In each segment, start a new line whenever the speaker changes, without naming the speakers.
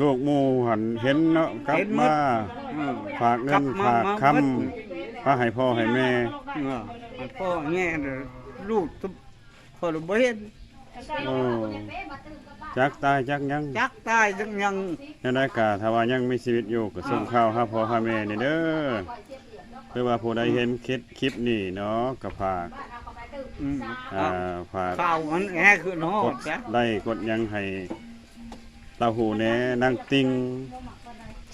ลูกหมู่หันเห็นเนาะกลับ
เห็นหมด
มา
อืม
ฝากเงิน
กลับมา
ฝาก
มา
คำ
หมด
พาให้พ่อให้แม่
เออมันพ่อแง่เด้อลูกทุกพอเราบ่เห็น
โอ้จักตายจักยัง
จักตายจังยัง
ยังได้กะถ้าว่ายังมีชีวิตอยู่ก็ส่งข่าวหาพ่อหาแม่นี่เด้อเพื่อว่าผู้ใดเห็นคลิปคลิปนี้เนาะก็ฝาก
อืม
อ่าฝาก
ข้าวมันแง่คือน้อก
ด
จ้ะ
ไลค์กดหยังให้ ตาหูแหน่นั่งติง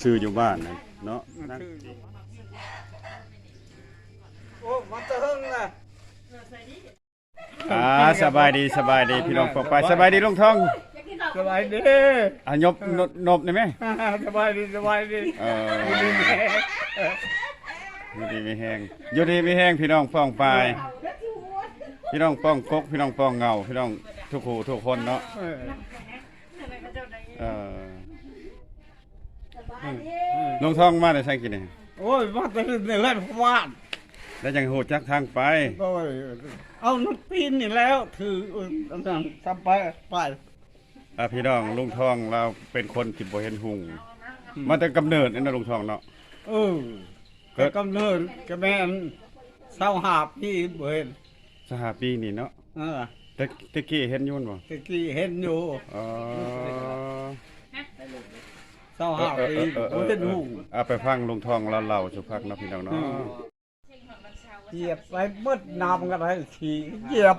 ชื่ออยู่บ้านน่ะเนาะนั่งติง
โอ้มันจะหึงล่ะ
อ่าสบายดีสบายดีพี่น้องปองไปสบายดีลุงทอง
สบายดี
อะยบนบนบได้ไหม
สบายดีสบายดี
เออ
ดีแม่
อยู่ดีมีแห้งอยู่ดีมีแห้งพี่น้องป้องปลายพี่น้องป้องกกพี่น้องป้องเงาพี่น้องทุกคู่ทุกคนเนาะ
เออ
เออลุงทองมาได้ใช้กินนี่
โอ้ยมาแต่ในเล่นวาด
แล้วยังโหดจักทางไป
โอ้ยเอาน้ำปีนนี่แล้ว ถือเอออันนั้นทำไปไป
อะพี่น้องลุงทองเราเป็นคนที่บ่เห็นหุงมาแต่กำเนิดนี่นะลุงทองเนาะ
เออก็กำเนิดก็แม่นเศร้าหาบพี่เบิ่น
สหปีนี่เนาะ
เออ
แต่ตะกี้เห็นอยุ่นบ่
ตะกี้เห็นอยู่
อ๋อ
เศร้าหาบพี่
เออเออ
บ่
เออ
เห็น
เออ
หู
เอาไปฟังลุงทองเราเล่าสุพักเนาะพี่น้องเนาะ
เหยียบไปเบิดน้ำกันได้ขี่เหยียบ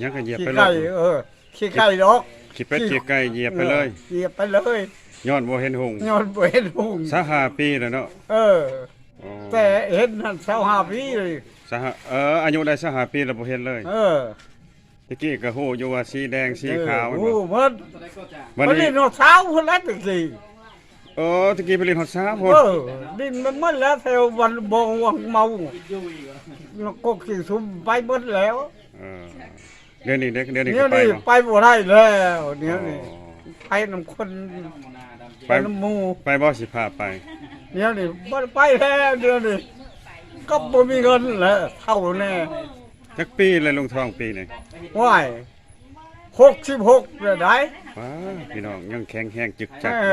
ยังก็เหยียบ
ขี่
ไปเล
ไก่
ย
เออขี่ไก่ดอก
ขี่เป็ดขี่ไก่เหยียบไปเลย
ออเหยียบไปเลย
ย้อนบ่เห็นหุง
ย้อนบ่เห็นหู
สหปีแล้วเนาะ
เออ
อ๋อ
แต่เห็นนั่นเศร้าหาบพี่เลย
สหเอออายุได้สหปีแล้วบ่เห็นเลย
เออ
ตะกี้ก็ฮู้อยู่ว่าสีแดงสีขาว
โอ้
เนาะ
โหมัน
วัน
มัน
นี้
นี่นอนเช้าพุ่นแล้วตะกี้
โอ้ตะกี้ไปเรียนฮอดซ้าพุ่น
เออดินมันหมดแล้วแถววันบงวังเมาแล้วก็ขี่ซุมไปหมดแล้ว
เออเดี๋ยวนี้เด็กเดี๋ยวนี้
เดี๋ย
ก็
ว
ไป
นี้
เนาะ
ไปบ่ได้แล้วเดี๋ยวนี้
อ๋อ
ไปนำคน
ไป
ไปนำหมู่
ไปบ่สิพาไป
เดี๋ยวนี้บ่ได้ไปแล้วเดี๋ยวนี้ก็บ่มีเงินแล้วเท่าแน่
จักปีเลยลุงทองปีนี่
ว้าย66เลยได้
ว้าพี่น้องยังแข็งแรงจึก
เอ
จัก
อ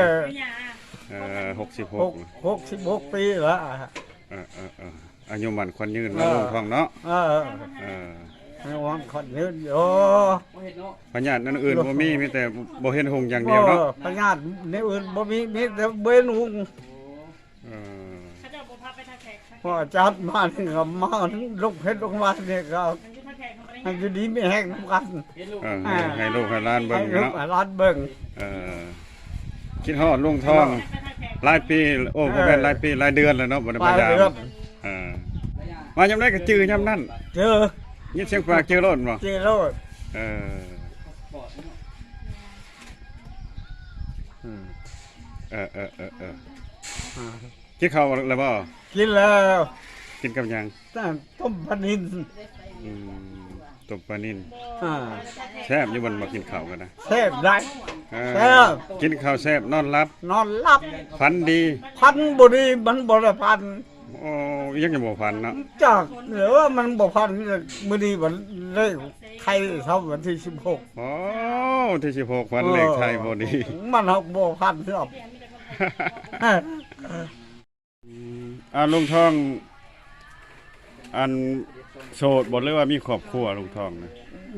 เออ
หก
66
66ปีแล้ว
เออเออเอออายุมันควันยืนแล้วลุงทองเนาะ
เออ
เออ
ระวังคนยืนอยู่
พญาตินั่นอื่นบ่มีมีแต่บ่เห็นหงอย่างเดียวเนาะ
ออพญาติในอื่นบ่มีมีแต่เบนหุง
เออ
เขาจะบุพาไปทางแขก
พออาจารย์มานี่ก็มาลูกเพชรลงมาเนี่ยก็
มันอยู่ทางแขกเขาไม่ได้
ให้อยู่ดีไม่แห้งน้ำกัน
เออให้ให้ลูกให้หลานเบิ่
ให้
ง
ลูก
เนาะ
ให้หลานเบิ่ง
เออคิดฮอดลุงทอง
ไปทางแขก
หลายปีโอ้บ่แม่นหลายปีหลายเดือนแล้วเนาะบ่ได้
ไป
มายาม
เดือน
เออมายามใดก็จื้อยามนั้น
เจอ
ยินเสียงปากจื้อรถบ่
เจอโลด
เออ
อืม
เออเออเออเออ
อ่า
กินข้าวแล้วบ่
กินแล้ว
กินกับหยัง
ตั้งต้มปลานิน
อืมต้มปลานิ่น
อ่า
แซ่บอยู่บ่มากินข้าวกันนะ
แซ่บได้
เออ
แซ่บ
กินข้าวแซ่บนอนหลับ
นอนหลับ
ฝันดี
พันบ่ดีมันบ่ได้พัน
โอ้ยังจะบ่ฝันเนาะ
จากหรือว่ามันบ่พันมื้อนี้มันเลขไทยเท่าวันที่16
โอ้ที่16วันเลขไทยพอดี
มันเอาบ่พันครับ
อ่าลุงทอง อันโสดบ่หรือว่ามีครอบครัวลุงทองนะ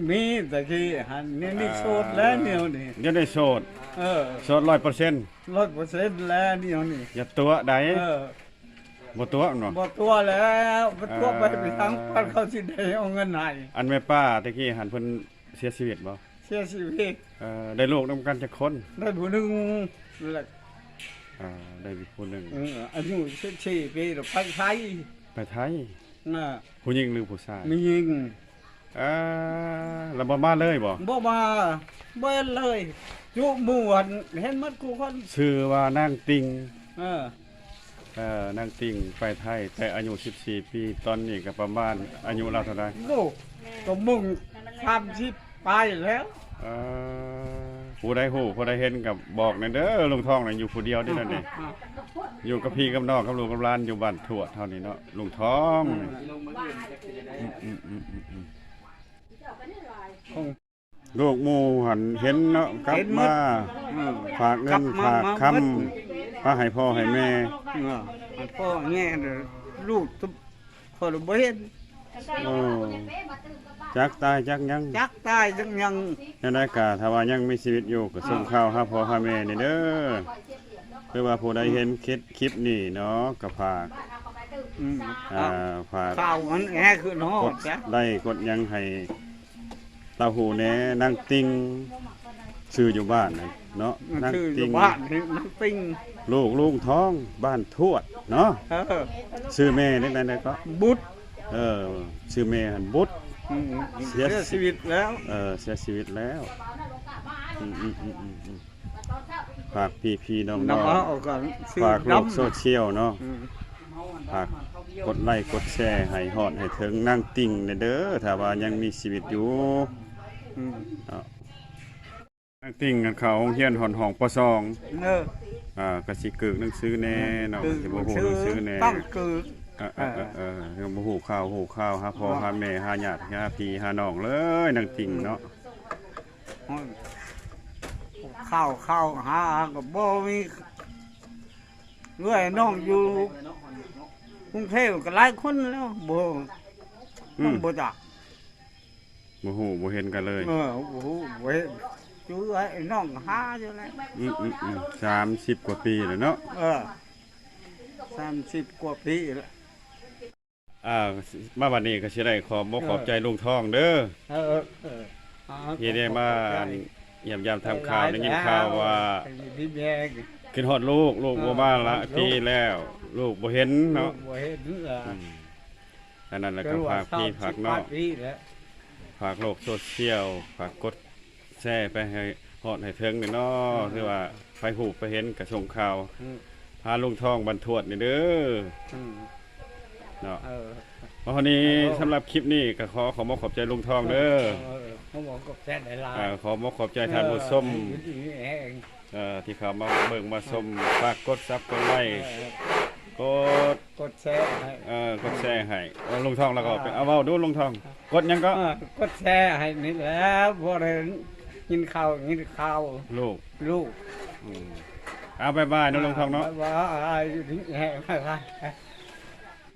มีแต่ที่หันนี่นี่โสดแล้วเดียวนี่
เดี๋ยวได้โสด
เออ
โสด100%
ร้อยเปอร์เซ็นต์แล้วเดียวนี่
อย่าตัวใด
เออ
บ่ตัวเนาะ
บ่ตัวแล้วบ่ตัวไป
เออ
ไปทางพันเขาสิได้เอาเงินให้
อันแม่ป้าตะกี้หันเพิ่นเสียชีวิตบ่
เสียชีวิต
เอ่อได้ลูกนํกันจักคน
ได้ผู้หนึงแล้ว
อ่าได้ผู้หนึง
เอออายุ14ปีแล้วไปไทย
ไปไทย
น่ะ
ผู้หญิงหรือผู้ชาย
มียิง
อ่าแล้วบ่มาเลยบ่
บ่มาบ่เห็นเลยอยู่หมู่อันเห็นหมดกูคน
ชื่อว่านางติง
เออ
เอ่อนางติงไปไทย แต่อายุ14 ปีตอนนี้ก็ประมาณอายุเราเท่าใด
โลกก็มุ่ง30ไปแล้ว
เอ่อ ผู้ใดฮู้ผู้ใดเห็นก็บอกหน่อยเด้อลุงทองน่ะอยู่ผู้เดียวนี่นั่นนี่อยู่กับพี่กับน้องกับลูกกับหลานอยู่บ้านทวดเท่านี้เนาะลุงทองอืมอืมอืมอืมอืม
คง
ลูกหมู่หันเห็นเนาะกลับ
เห็นหมด
มา
อืม
ฝากเงิน
กลับมา
ฝาก
มา
ค
หมดำ
มาให้พ่อให้แม่
เออมันพ่อแง่เด้อลูกทุกคนบ่เห็น
โอ้ จักตายจักยัง
จักตายจังยัง
ยังได้กะถ้าว่ายังมีชีวิตอยู่ก็ส่งข่าวหาพ่อหาแม่นี่เด้อเพื่อว่าผู้ใดเห็นคลิปคลิปนี้เนาะก็ฝาก
อืม
อ่าฝาก
ข้าวมันแง่คือน้อก
ด
จ้ะ
ไลค์กดหยังให้เต้าหูแหน่นั่งติงชื่ออยู่บ้านน่ะเนาะ
มัน
นั่ง
คืออ
ติ
ยู่
ง
บ้านนี่มันปิ้ง
ลูกลุงท้องบ้านทวดเนาะ
เออ
ชื่อแม่นี่นั่นก็
บุตร
เออชื่อแม่หันบุตร
อืม
เสี
เสี
ย
ยชีวิตแล้ว
เออเสียชีวิตแล้วอืมอืมอืมอืมอืมฝากพี่พี่น้องน้
น้
อ
อง
ง
เอาก่อนซื้อ
ฝากโลก
น้ำ
โซเชียลเนาะ
อืม
ฝากกดไลค์กดแชร์ให้ฮอดให้ถึงนั่งติ่งเด้อถ้าว่ายังมีชีวิตอยู่
อืม
เนาะนั่งติ่งกันเขาโรงเรียนหอนห้องปสอง
เออ
อ่ากสิกึกหนังสือแน่เนาะ
คือ
สิบ่ฮู้หนังสือแน่
ตั้งคือ
เออเออเออเออเออบ่ฮู้ข่าวฮู้ข่าวหาพ่อหาแม่หาญาติหาพี่หาน้องเลยนั่งติ่งเนาะ
ข้าวข้าวหาก็บ่มีเรื่อยน้องอยู่กรุงเทพก็หลายคนแล้วบ่
อื
มัน
ม
บ่จัก
บ่ฮู้บ่เห็นกันเลย
เออโอ้โหเว้ยอยู่ไอ้น้องหาอยู่แล้ว
อืมอืมอืมสามสิบกว่าปีแล้วเนาะ
เออสามสิบกว่าปีแล้ว
อ่ามาวันนี้ก็สิได้ขอบบ่ขอบใจลุงทองเด้อ
เออเออ
ที่ได้มาเยี่ยมยามทำข่าวได้ยินข่าวว่า
พี่แบก
ขึ้นฮอดลูกลูกบ่มาละปีแล้ว ลูกบ่เห็นเนาะ
บ่เห็นเออ
อืมอันนั้นแล้วก็ฝากพี่ฝากน้อง
ปีแล้ว
ฝากโลกโซเชียลฝากกดแชร์ไปให้ฮอดให้ถึงนี่เนาะคือว่าไปหูไปเห็นกระส่งข่าว
อืม
พาลุงทองบรรทวดนี่เด้อ
อืม
เนาะ
เออ
วันนี้สำหรับคลิปนี้ก็ขอขอบอกขอบใจลุงทองเด้อ
เออเขาบอกกับแซ่ได้หลาย
อ่าขอบอกขอบใจทานผู้ส้ม
เออเออ
เอ่อที่เขามาเบิ่งมาส้มฝากกดซับกดไลค์
เออก
ด
กดแชร์ให้
เอ่อกดแชร์ให้เอาลุงทองแล้วก็เป็นเอาเว้าดูลุงทอง กดหยังก็
เออกดแชร์ให้นี่แหล้วพอได้กินข้าวกินข้าว
ลูก
ลูก
อืมเอาบายบายเนาะลุงทองเนาะ
ว่าอยู่ที่แห่